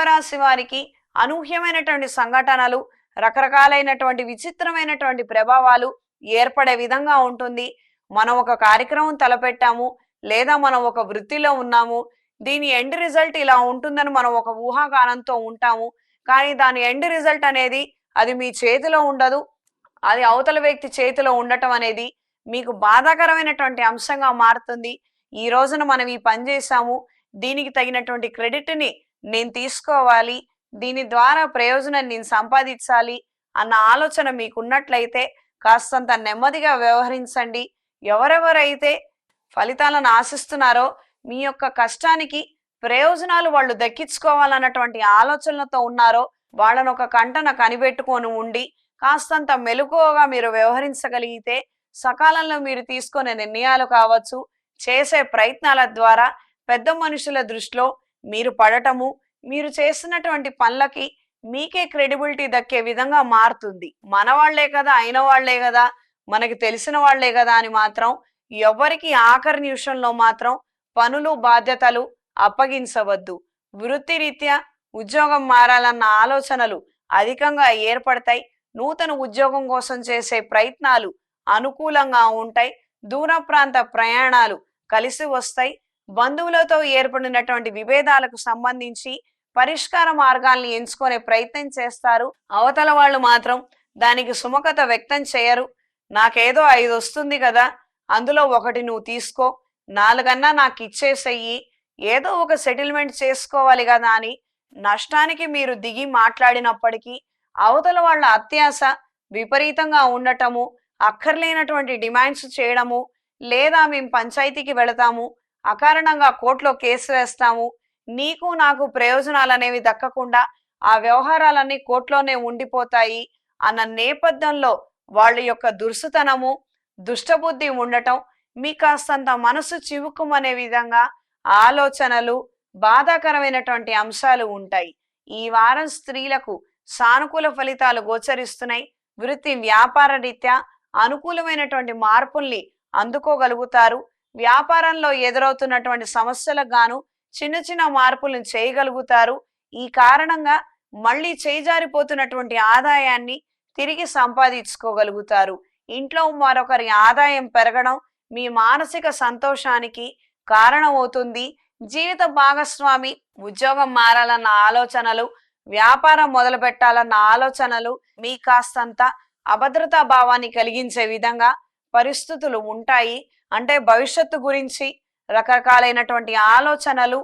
కుంభరాశి వారికి అనూహ్యమైనటువంటి సంఘటనలు రకరకాలైనటువంటి విచిత్రమైనటువంటి ప్రభావాలు ఏర్పడే విధంగా ఉంటుంది. మనం ఒక కార్యక్రమం తలపెట్టాము లేదా మనం ఒక వృత్తిలో ఉన్నాము దీని ఎండ్ రిజల్ట్ ఇలా ఉంటుందని మనం ఒక ఊహాగానంతో ఉంటాము. కానీ దాని ఎండ్ రిజల్ట్ అనేది అది మీ చేతిలో ఉండదు. అది అవతల వ్యక్తి చేతిలో ఉండటం అనేది మీకు బాధాకరమైనటువంటి అంశంగా మారుతుంది. ఈ రోజున మనం ఈ పని చేశాము దీనికి తగినటువంటి క్రెడిట్ని నేను తీసుకోవాలి దీని ద్వారా ప్రయోజనం నేను సంపాదించాలి అన్న ఆలోచన మీకున్నట్లయితే కాస్తంత నెమ్మదిగా వ్యవహరించండి. ఎవరెవరైతే ఫలితాలను ఆశిస్తున్నారో మీ యొక్క కష్టానికి ప్రయోజనాలు వాళ్ళు దక్కించుకోవాలన్నటువంటి ఆలోచనలతో ఉన్నారో వాళ్ళను ఒక కంటన కనిపెట్టుకొని ఉండి కాస్తంత మెలకువగా మీరు వ్యవహరించగలిగితే సకాలంలో మీరు తీసుకునే నిర్ణయాలు కావచ్చు చేసే ప్రయత్నాల ద్వారా పెద్ద మనుషుల దృష్టిలో మీరు పడటము మీరు చేస్తున్నటువంటి పనులకి మీకే క్రెడిబిలిటీ దక్కే విధంగా మారుతుంది. మన వాళ్ళే కదా అయిన వాళ్ళే కదా మనకి తెలిసిన వాళ్ళే కదా అని మాత్రం ఎవరికి ఆఖరి నిమిషంలో మాత్రం పనులు బాధ్యతలు అప్పగించవద్దు. వృత్తిరీత్యా ఉద్యోగం మారాలన్న ఆలోచనలు అధికంగా ఏర్పడతాయి. నూతన ఉద్యోగం కోసం చేసే ప్రయత్నాలు అనుకూలంగా ఉంటాయి. దూర ప్రాంత ప్రయాణాలు కలిసి వస్తాయి. బంధువులతో ఏర్పడినటువంటి విభేదాలకు సంబంధించి పరిష్కార మార్గాల్ని ఎంచుకునే ప్రయత్నం చేస్తారు. అవతల వాళ్ళు మాత్రం దానికి సుముఖత వ్యక్తం చేయరు. నాకేదో ఐదు వస్తుంది కదా అందులో ఒకటి నువ్వు తీసుకో నాలుగన్నా నాకు ఇచ్చేసెయ్యి ఏదో ఒక సెటిల్మెంట్ చేసుకోవాలి కదా అని నష్టానికి మీరు దిగి మాట్లాడినప్పటికీ అవతల వాళ్ళ అత్యాశ విపరీతంగా ఉండటము అక్కర్లేనటువంటి డిమాండ్స్ చేయడము లేదా మేము పంచాయతీకి వెళతాము అకారణంగా కోర్టులో కేసు వేస్తాము. నీకు నాకు ప్రయోజనాలు అనేవి దక్కకుండా ఆ వ్యవహారాలన్నీ కోర్టులోనే ఉండిపోతాయి అన్న నేపథ్యంలో వాళ్ళ యొక్క దుర్సుతనము దుష్టబుద్ధి ఉండటం మీ కాస్తంత మనసు చివుకుమనే విధంగా ఆలోచనలు బాధాకరమైనటువంటి అంశాలు ఉంటాయి. ఈ వారం స్త్రీలకు సానుకూల ఫలితాలు గోచరిస్తున్నాయి. వృత్తి వ్యాపార రీత్యా అనుకూలమైనటువంటి మార్పుల్ని అందుకోగలుగుతారు. వ్యాపారంలో ఎదురవుతున్నటువంటి సమస్యలకు గాను చిన్న చిన్న మార్పులను చేయగలుగుతారు. ఈ కారణంగా మళ్ళీ చేజారిపోతున్నటువంటి ఆదాయాన్ని తిరిగి సంపాదించుకోగలుగుతారు. ఇంట్లో మరొకరి ఆదాయం పెరగడం మీ మానసిక సంతోషానికి కారణమవుతుంది. జీవిత భాగస్వామి ఉద్యోగం మారాలన్న ఆలోచనలు వ్యాపారం మొదలు పెట్టాలన్న ఆలోచనలు మీ కాస్తంత అభద్రతా భావాన్ని కలిగించే విధంగా పరిస్థితులు ఉంటాయి. అంటే భవిష్యత్తు గురించి రకరకాలైనటువంటి ఆలోచనలు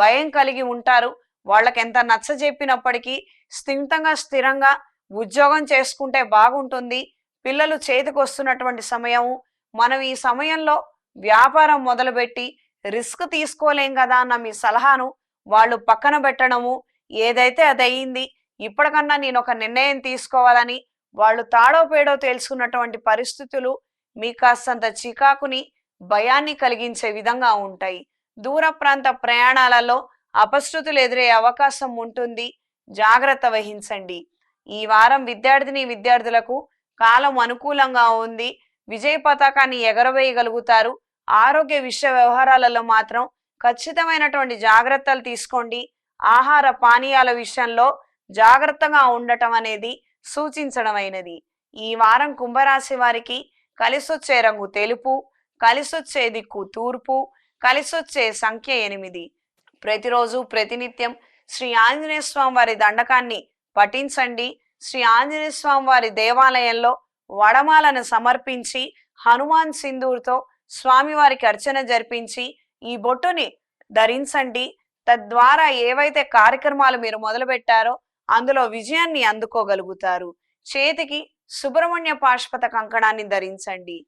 భయం కలిగి ఉంటారు. వాళ్ళకి ఎంత నచ్చ చెప్పినప్పటికీ స్థిమితంగా స్థిరంగా ఉద్యోగం చేసుకుంటే బాగుంటుంది. పిల్లలు చేతికి వస్తున్నటువంటి సమయము మనం ఈ సమయంలో వ్యాపారం మొదలుపెట్టి రిస్క్ తీసుకోలేం కదా అన్న మీ సలహాను వాళ్ళు పక్కన పెట్టడము ఏదైతే అది అయ్యింది ఇప్పటికన్నా నేను ఒక నిర్ణయం తీసుకోవాలని వాళ్ళు తాడో పేడో తెలుసుకున్నటువంటి పరిస్థితులు మీ కాస్తంత చికాకుని భయాన్ని కలిగించే విధంగా ఉంటాయి. దూర ప్రాంత ప్రయాణాలలో అపశృతులు ఎదురయ్యే అవకాశం ఉంటుంది. జాగ్రత్త వహించండి. ఈ వారం విద్యార్థిని విద్యార్థులకు కాలం అనుకూలంగా ఉంది. విజయ పతాకాన్ని ఎగరవేయగలుగుతారు. ఆరోగ్య విషయ వ్యవహారాలలో మాత్రం ఖచ్చితమైనటువంటి జాగ్రత్తలు తీసుకోండి. ఆహార పానీయాల విషయంలో జాగ్రత్తగా ఉండటం అనేది సూచించడమైనది. ఈ వారం కుంభరాశి వారికి కలిసొచ్చే రంగు తెలుపు కలిసొచ్చే దిక్కు తూర్పు కలిసొచ్చే సంఖ్య ఎనిమిది. ప్రతిరోజు ప్రతినిత్యం శ్రీ ఆంజనేయ స్వామి వారి దండకాన్ని పఠించండి. శ్రీ ఆంజనేయ స్వామి వారి దేవాలయంలో వడమాలను సమర్పించి హనుమాన్ సింధూర్తో స్వామివారికి అర్చన జరిపించి ఈ బొట్టుని ధరించండి. తద్వారా ఏవైతే కార్యక్రమాలు మీరు మొదలుపెట్టారో అందులో విజయాన్ని అందుకోగలుగుతారు. చేతికి సుబ్రహ్మణ్య పాష్పత కంకణాన్ని ధరించండి.